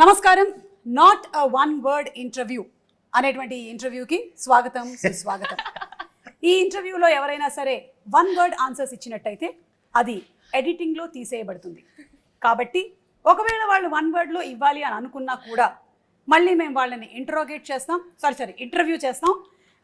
నమస్కారం. Not a one word interview అనేటువంటి ఇంటర్వ్యూకి స్వాగతం సుస్వాగతం. ఈ ఇంటర్వ్యూలో ఎవరైనా సరే వన్ వర్డ్ ఆన్సర్స్ ఇచ్చినట్టయితే అది ఎడిటింగ్లో తీసేయబడుతుంది. కాబట్టి ఒకవేళ వాళ్ళు వన్ వర్డ్లో ఇవ్వాలి అని అనుకున్నా కూడా మళ్ళీ మేము వాళ్ళని ఇంటరోగేట్ చేస్తాం సారీ సారీ ఇంటర్వ్యూ చేస్తాం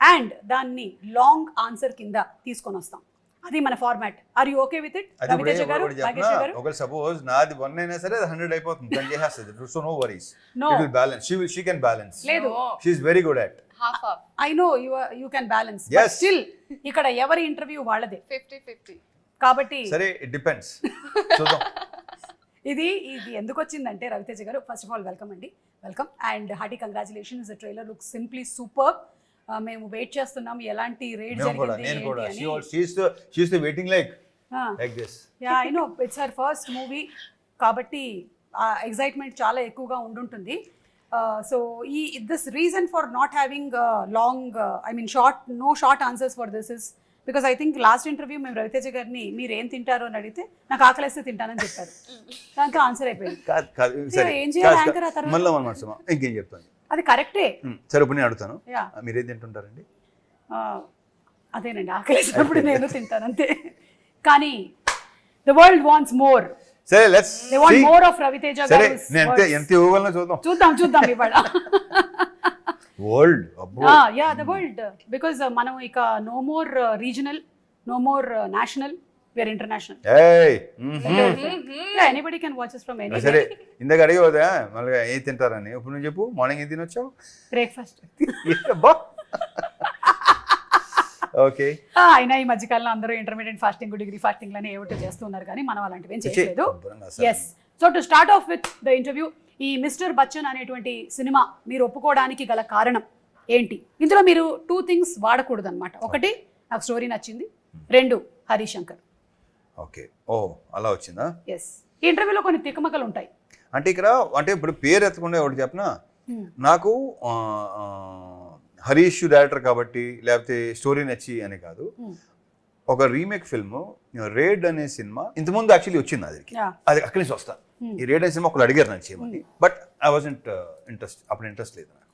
అండ్ దాన్ని లాంగ్ ఆన్సర్ కింద తీసుకొని వస్తాం. అది మన format are you okay with it Raviteja garu చెప్పనా గారు? ఒకవేళ సపోజ్ నాది వన్ అయినా సరే హండ్రెడ్ అయిపోతుంది. తను చేసేస్తుంది. So no worries No. It will balance she will she can balance లేదు. She is very good at half up I know you you can balance Yes. Still ఇక్కడ ఎవరి ఇంటర్వ్యూ వాళ్ళదే? 50 50 కాబట్టి సరే ఇట్ డిపెండ్స్ చూద్దాం. ఇది ఇది ఎందుకు వచ్చిందంటే Raviteja garu first of all welcome అండి. Welcome and hearty congratulations trailer look simply super మేము వెయిట్ చేస్తున్నాం ఎలాంటి rate she's waiting like like this yeah I know it's her first movie కాబట్టి ఎగ్జైట్మెంట్ చాలా ఎక్కువగా ఉండుంటుంది. సో ఈ this reason for not having long I mean short no short answers for this is because I think last interview మేము రవితేజ గారిని మీరు ఏం తింటారు? అని అడిగితే నాకు ఆకలిస్తే తింటానని చెప్పారు. దానికి ఆన్సర్ అయిపోయింది. ఏం చేయాలి యాంకర్ ఆ తర్వాత? ఇంకేం చెప్తాను? అది కరెక్టే. సరే ఇప్పుడు నేను అడుగుతాను. మీరేం తింటుంటారండి? అదేనండి ఆకలిసినప్పుడు నేను తింటాను అంతే. కానీ ద వరల్డ్ వాంట్స్ మోర్ సరే let's they want more of Raviteja సరే నేను ఎంత ఎంత ఇవ్వగలనో చూద్దాం. చూద్దాం చూద్దాం ఇవాళ. వరల్డ్ అబ్బో. యా ద వరల్డ్ బికాజ్ మనం ఇక no more regional no more national where international. Anybody can watches from any సరే ఇందాక అడిగేదా మళ్ళీ ఏం తింటారని? ఇప్పుడు నువ్వు చెప్పు మార్నింగ్ ఏం తినొచ్చావు? Breakfast okay. అయినా ఈ మధ్యకాలంలో అందరూ ఇంటర్మీడియట్ ఫాస్టింగ్ డిగ్రీ ఫాస్టింగ్ లని ఏమిటో చేస్తున్నారు కానీ మనం అలాంటివి ఏం చేయట్లేదు. Yes so to start off with the interview ఈ మిస్టర్ బచ్చన్ అనేటువంటి సినిమా మీరు ఒప్పుకోవడానికి గల కారణం ఏంటి? ఇందులో మీరు టూ థింగ్స్ వాడకూడదు అనమాట ఒకటి నాకు స్టోరీ నచ్చింది. రెండు హరిశంకర్. ఓకే. ఓ అలా వచ్చిందా? ఎస్ ఇంటర్వ్యూలో కొన్ని తికమకలు ఉంటాయి. అంటే ఇక్కడ అంటే ఇప్పుడు పేరు ఎత్తకుండా ఒకటి చెప్పనా Hmm. నాకు హరీష్ డైరెక్టర్ కాబట్టి లేకపోతే స్టోరీ నచ్చి అని కాదు. Hmm. ఒక రీమేక్ ఫిల్మ్ రేడ్ అనే సినిమా ఇంతకుముందు యాక్చువల్లీ వచ్చింది అది. అది అక్కడి నుంచి వస్తా. Hmm. ఈ రేడ్ అనే సినిమా ఒకళ్ళు అడిగారు నన్ను చేయమని. బట్ ఐ వాజంట్ ఇంట్రెస్ట్ అప్పుడు ఇంట్రెస్ట్ లేదు నాకు.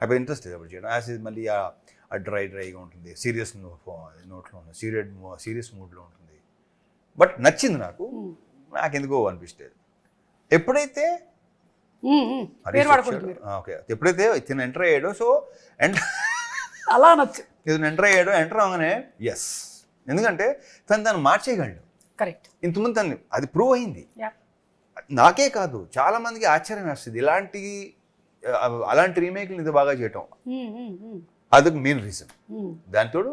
అప్పుడు ఇంట్రెస్ట్ లేదు అప్పుడు చేయడం. యాజ్ మళ్ళీ ఆ డ్రై డ్రైగా ఉంటుంది. సీరియస్ నోట్లో సీరియడ్ సీరియస్ మూడ్లో ఉంటుంది. బట్ నచ్చింది నాకు. నాకెందుకో అనిపిస్తుంది. ఎప్పుడైతే ఓకే. ఎప్పుడైతే ఇతను ఎంటర్ అయ్యాడో సో ఎంటర్ అలా నచ్చు ఇతను ఎంటర్ అయ్యాడో ఎంటర్ అవగానే ఎస్ ఎందుకంటే తను తను మార్చేయగలడు. కరెక్ట్. ఇంతకుముందు తను అది ప్రూవ్ అయింది. నాకే కాదు చాలా మందికి ఆశ్చర్యం వేస్తుంది. ఇలాంటి అలాంటి రీమేక్లు ఇది బాగా చేయటం. అదొక మెయిన్ రీజన్ దాంతోడు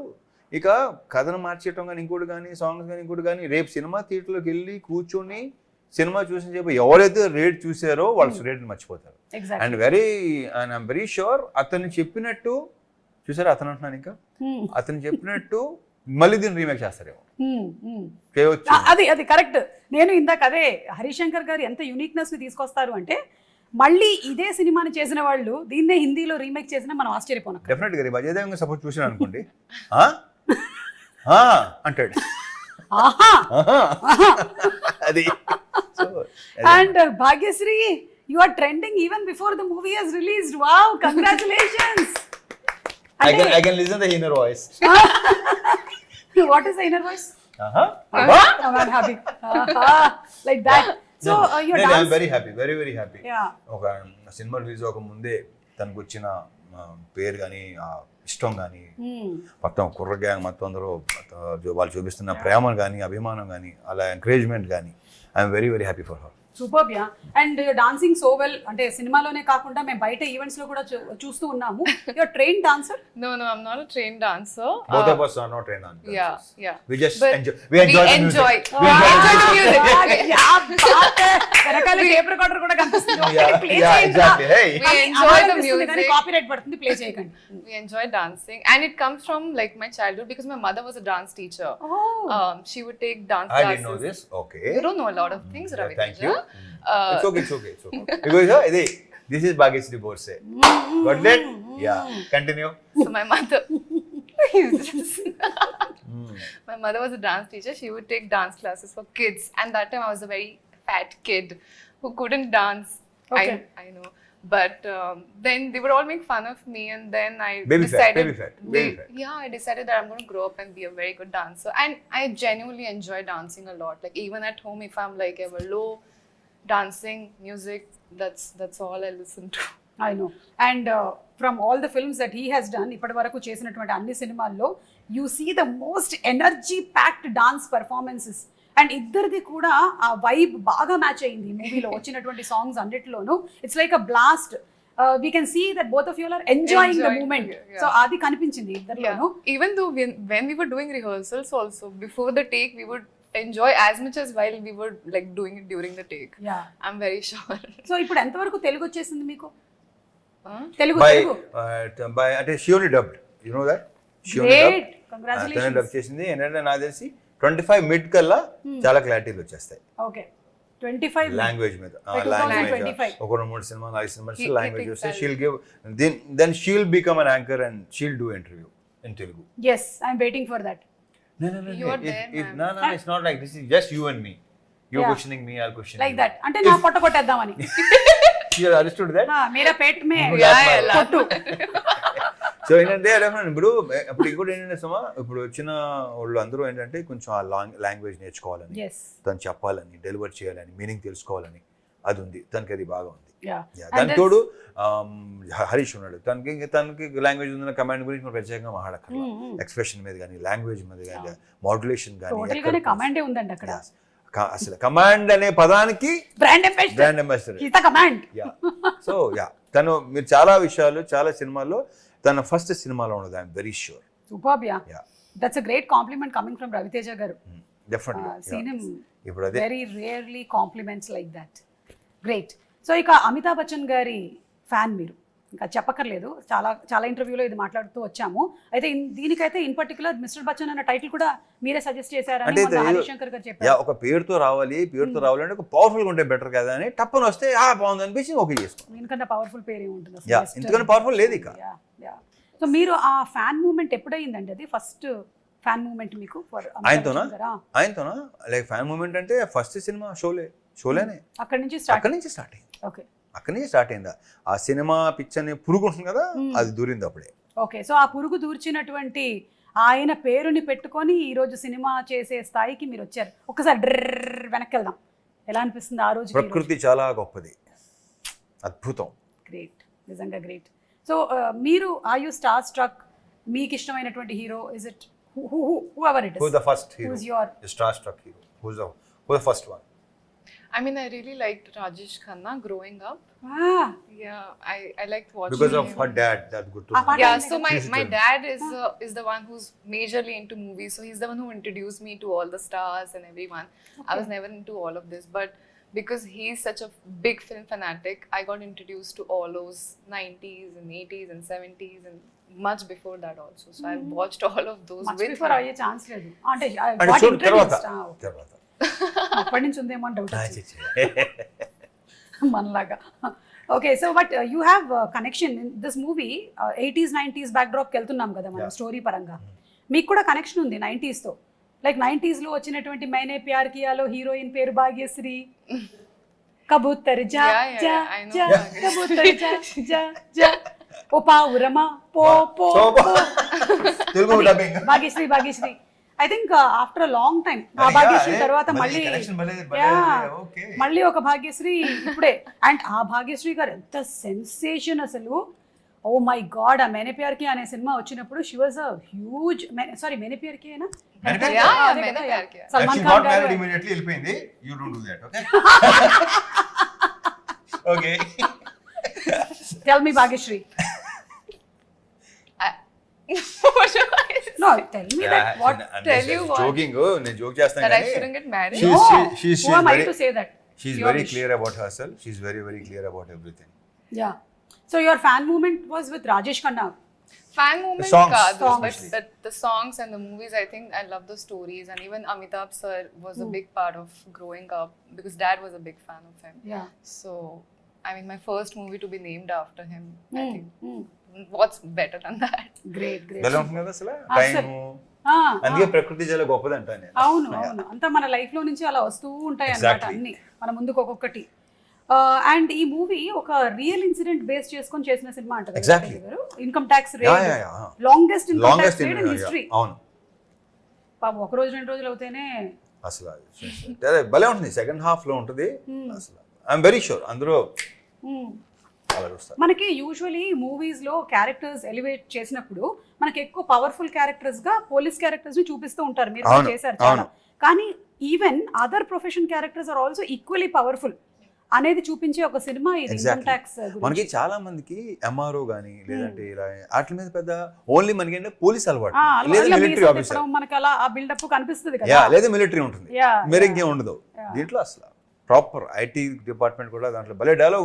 ఇక కథను మార్చేయటం కానీ ఇంకోటి కానీ సాంగ్స్ కానీ ఇంకోటి కానీ రేపు సినిమా థియేటర్లోకి వెళ్ళి కూర్చొని సినిమా చూసిన చెప్పి ఎవరైతే రేట్ చూసారో వాళ్ళు రేట్ని మర్చిపోతారు. Exact and very and I'm very sure అతను చెప్పినట్టు చూసారా అతను అంటున్నాను ఇంకా? అతను చెప్పినట్టు మళ్ళీ దీన్ని రీమేక్ చేస్తారేమో. చేయవచ్చు. అది అది కరెక్ట్ నేను ఇందాక అదే హరిశంకర్ గారు ఎంత యునిక్నెస్ని తీసుకొస్తారు అంటే మళ్ళీ ఇదే సినిమాని చేసిన వాళ్ళు దీన్నే హిందీలో రీమేక్ చేసినా మనం ఆశ్చర్యపోనక్క డెఫినెట్గా రేపు అజయ్ సపోజ్ చూసాను అనుకోండి అంటాడు. ఆహా. ఆహా. అది. And Bhagyashri you are trending even before the movie has released wow congratulations I can I can listen the inner voice. What is inner voice happy like that so you very happy, very very happy. Yeah ఒక సినిమా release ఒక ముందే తనకు వచ్చిన ఆ, పేరు కానీ ఇష్టం కానీ మొత్తం కుర్ర గ్యాంగ్ మొత్తం అందరూ ఆ, వాళ్ళు చూపిస్తున్న ప్రేమ కానీ అభిమానం కానీ అలా ఎంకరేజ్మెంట్ కానీ I'm very very happy for her super yeah and dancing so well అంటే సినిమాలోనే కాకుండా మేము బయట ఈవెంట్స్లో కూడా చూ- చూస్తూ ఉన్నాము your train dancer no no i'm not a trained dancer both Uh, of us are not trained on yeah yeah we just But enjoy we we enjoy the enjoy music. we enjoy the music వెనకాల tape recorder కూడా కనిపిస్తుంది Yeah, yeah, exactly. Hey. We enjoy the music. Copyright పడుతుంది play చేయకండి we enjoy dancing and it comes from like my childhood because my mother was a dance teacher um, she would take dance I classes didn't know this. Okay. you don't know a lot of things Yeah, Ravi thank you. Uh, it's okay, it's okay, it's okay. Because uh, ఇది this is Bhagyasri Borse. Got it? Yeah. Continue. so my mother my mother was a dance teacher she would take dance classes for kids and that time i was a very fat kid who couldn't dance Okay. I, I know. But um, then they would all make fun of me, and then I Baby fat, decided. baby fat, baby they- fat. Yeah, I decided that I'm going to grow up and be a very good dancer, and I genuinely enjoy dancing a lot. Like even at home, if I'm like ever low, dancing, music, that's that's all I listen to. I know and from all the films that he has done ఇప్పటి వరకు చేసినటువంటి అన్ని సినిమాల్లో you see the most energy packed dance performances and ఇద్దరిది కూడా ఆ vibe బాగా match అయింది మూవీలో వచ్చినటువంటి సాంగ్స్ అన్నిటిలోనూ. It's like a blast we can see that both of your are enjoying the Enjoying, moment. So అది కనిపించింది ఇద్దరిలోనూ. Yeah. Even though when, when we were doing rehearsals also, before the take, we would enjoy as much as while we were like doing it during the take. Yeah I'm very sure. So ఇప్పుడు ఎంతవరకు తెలుగు వచ్చేసింది మీకు? Telugu by Telugu. By అంటే she only dubbed you know that she great తనే congratulations dub చేసింది. ఏంటంటే నాకు తెలిసి ట్వంటీ ఫైవ్ మిడ్ కల్లా చాలా క్లారిటీలు వచ్చేస్తాయి. ఓకే ట్వంటీ ఫైవ్ లాంగ్వేజ్ మీద. లాంగ్వేజ్ 2025. ఒక రెండు మూడు సినిమా నాలుగు సినిమాస్ లాంగ్వేజ్ వస్తే she'll give then then she'll become an anchor and she'll do interview in Telugu yes I'm waiting for that No, no, no, You no. are It- there, it- no, no, it's not like this is just you and me. You're Yeah. questioning me, I'll question like you. That అంటే నా పొట్ట కొట్టేద్దామని You understood that? మేరా పేట్ మే that. కొట్టు so ఏంటంటే definite ఇప్పుడు ఇప్పుడు ఇంకోటి ఏంటంటే సుమా ఇప్పుడు వచ్చిన వాళ్ళు అందరూ ఏంటంటే కొంచెం ఆ లాంగ్ లాంగ్వేజ్ నేర్చుకోవాలని తను చెప్పాలని డెలివర్ చేయాలని మీనింగ్ తెలుసుకోవాలని అది ఉంది తనకి అది బాగా ఉంది దానికి తోడు హ- హరీష్ ఉన్నాడు. తనకి తనకి లాంగ్వేజ్ ఉందన్న కమాండ్ గురించి మనం ప్రత్యేకంగా మాట్లాడక్కర్లా. ఎక్స్ప్రెషన్ మీద కానీ లాంగ్వేజ్ మీద కానీ మాడ్యులేషన్ కానీ కమాండే ఉందండి అక్కడ. అసలు కమాండ్ అనే పదానికి brand brand ambassador command so yeah తను మీరు చాలా విషయాలు చాలా సినిమాల్లో తన ఫస్ట్ సినిమాలో ఉన్నది I'm very sure super yeah that's a great compliment coming from Raviteja garu. డెఫినెట్గా సీన్ హిమ్ ఇప్పుడు అదే very rarely compliments like that great so ఇక అమితాబ్ బచ్చన్ గారి ఫ్యాన్ మీరు. ఇంకా చెప్పక్కర్లేదు. చాలా చాలా ఇంటర్వ్యూలో ఇది మాట్లాడుతూ వచ్చాము. అయితే దీనికైతే ఇన్ పర్టికులర్ మిస్టర్ బచ్చన్ అన్న టైటిల్ కూడా మీరే సజెస్ట్ చేశారని అంటే హరిశంకర్ గారు చెప్పారు. ఒక పేరుతో రావాలి పేరుతో రావాలి అంటే ఒక పవర్ఫుల్ ఉంటే బెటర్ కదా అని టప్పని వస్తే ఆ బాగుంది అనిపించి ఓకే చేసుకో. దీనికన్నా పవర్ఫుల్ పేరు Best- ఇంతకన్నా పవర్ఫుల్ లేదు ఇక. సో మీరు ఆ ఫ్యాన్ మూమెంట్ ఎప్పుడైందండి అది? ఫస్ట్ ఫ్యాన్ మూమెంట్ మీకు ఆయనతోనా? ఆయనతోనా? లైక్ ఫ్యాన్ మూమెంట్ అంటే ఫస్ట్ సినిమా షోలే షోలేనే. అక్కడి నుంచి స్టార్ట్ అక్కడి నుంచి స్టార్ట్ అయింది అక్కడి నుంచి స్టార్ట్ అయిందా? ఆ సినిమా పిచ్ అనే పురుగు ఉంటుంది కదా అది దూరింది అప్పుడే. ఓకే సో ఆ పురుగు దూర్చినటువంటి ఆయన పేరుని పెట్టుకొని ఈ రోజు సినిమా చేసే స్థాయికి మీరు వచ్చారు. ఒకసారి డ్రర్ వెనక్కి వెళ్దాం ఎలా అనిపిస్తుంది ఆ రోజు? ప్రకృతి చాలా గొప్పది. అద్భుతం. గ్రేట్ నిజంగా గ్రేట్. సో మీరు ఆ యూ స్టార్ స్ట్రక్ మీకు ఇష్టమైనటువంటి hero is it who ever it who the first hero your- star struck hero who the first one I mean, I really liked Rajesh Khanna growing up. Yeah, I, I liked watching because of him. Her dad that good to Ah, but- Yeah, Like so a my, Please my tell me. dad is uh, is the one who's majorly into movies. So he's the one who introduced me to all the stars and everyone. I was never into all of this, but because he's such a big film fanatic, I got introduced to all those 90s and 80s and 70s and much before that also. So I watched all of those much with before him. అయ్యే chance లేదు అంటే అంటే what చూడు తర్వాత introduced? Ah, okay. తర్వాత అప్పటి నుంచి ఉందేమో అని డౌట్. మనలాగా. Okay so but you have connection in this movie eighties nineties back డ్రాప్కి వెళ్తున్నాం కదా మనం. స్టోరీ పరంగా. మీకు కూడా కనెక్షన్ ఉంది 90s తో. లైక్లో వచ్చినటువంటి మైనే ప్యార్ కియాలో హీరోయిన్ పేరు భాగ్యశ్రీ. కబూతర్ జా జా జా. కబూతర్ జా జా జా. ఓ పావురమా? పో పో సో, పో. Telugu dubbing Bhagyashree Bhagyashree. I think after long time ఆ భాగ్యశ్రీ తర్వాత మళ్ళీ మళ్ళీ ఒక భాగ్యశ్రీ ఇప్పుడే. అండ్ ఆ భాగ్యశ్రీ గారు ఎంత సెన్సేషన్ అసలు. ఓ మై గాడ్ ఆ మెనప్యార్కి అనే సినిమా వచ్చినప్పుడు she was a huge sorry మెనప్యార్కి అయినా. సల్మాన్ ఖాన్ గారు ఇమీడియట్లీ వెళ్ళిపోయింది. You don't do that okay okay tell me Bhagyashree. I, what do I say? No tell me that what tell you what? Joking నేను joke చేస్తాను That I కానీ shouldn't get married? She- No. she- she's- Who she's am I very- to say that? She's Your very wish. Clear about herself she's very very clear about everything Yeah. So your fan movement was with Rajesh Khanna. fan moment songs, kaadu, songs. but the, the songs and the movies i think i love the stories and even amitabh sir was a big part of growing up because dad was a big fan of him Yeah. so i mean my first movie to be named after him i Mm, think mm. What's better than that Great, great. ఎలా ఉంటుంది కదా అసలు? Ah, అందుకే. ప్రకృతి చాలా గొప్పది అంటాను నేను. అవును అవును. అంతా మన లైఫ్లో నుంచి అలా వస్తూ ఉంటాయి అన్నమాట. అన్ని. మన ముందుకు ఒక్కొక్కటి. అండ్ ఈ మూవీ ఒక రియల్ ఇన్సిడెంట్ బేస్ చేసుకొని చేసిన సినిమా అంటారు. Income tax yeah yeah yeah. Longest income longest tax rate in history అవును. పాపం ఒక రోజు రెండు రోజులు అవుతేనే అసలు భలే ఉంటుంది. సెకండ్ హాఫ్లో ఉంటుంది. అసలు. ఐఎమ్ వెరీ షూర్ అందరూ hmm. మనకి యూజువలీ మూవీస్లో క్యారెక్టర్స్ ఎలివేట్ చేసినప్పుడు మనకి ఎక్కువ పవర్ఫుల్ క్యారెక్టర్స్గా పోలీస్ క్యారెక్టర్స్ని చూపిస్తూ ఉంటారు. మీరు చేశారు చాలా. కానీ even other profession characters are also equally powerful అనేది చూపించే ఒక సినిమా ఇది ఇన్కమ్. ట్యాక్స్ మనకి చాలా మందికి ఎంఆర్ఓ గానీ లేదంటే ఇలా వాటి మీద పెద్ద ఓన్లీ మనకి ఏంటంటే పోలీస్ అలవాటు. లేదా మిలిటరీ ఆఫీసర్ మనకి అలా ఆ బిల్డప్ కనిపిస్తుంది యా కదా లేదా మిలిటరీ ఉంటుంది. మీరు ఉండదు. దీంట్లో అసలు ప్రాపర్ ఐటీ డిపార్ట్మెంట్ కూడా దాంట్లో భలే డైలాగ్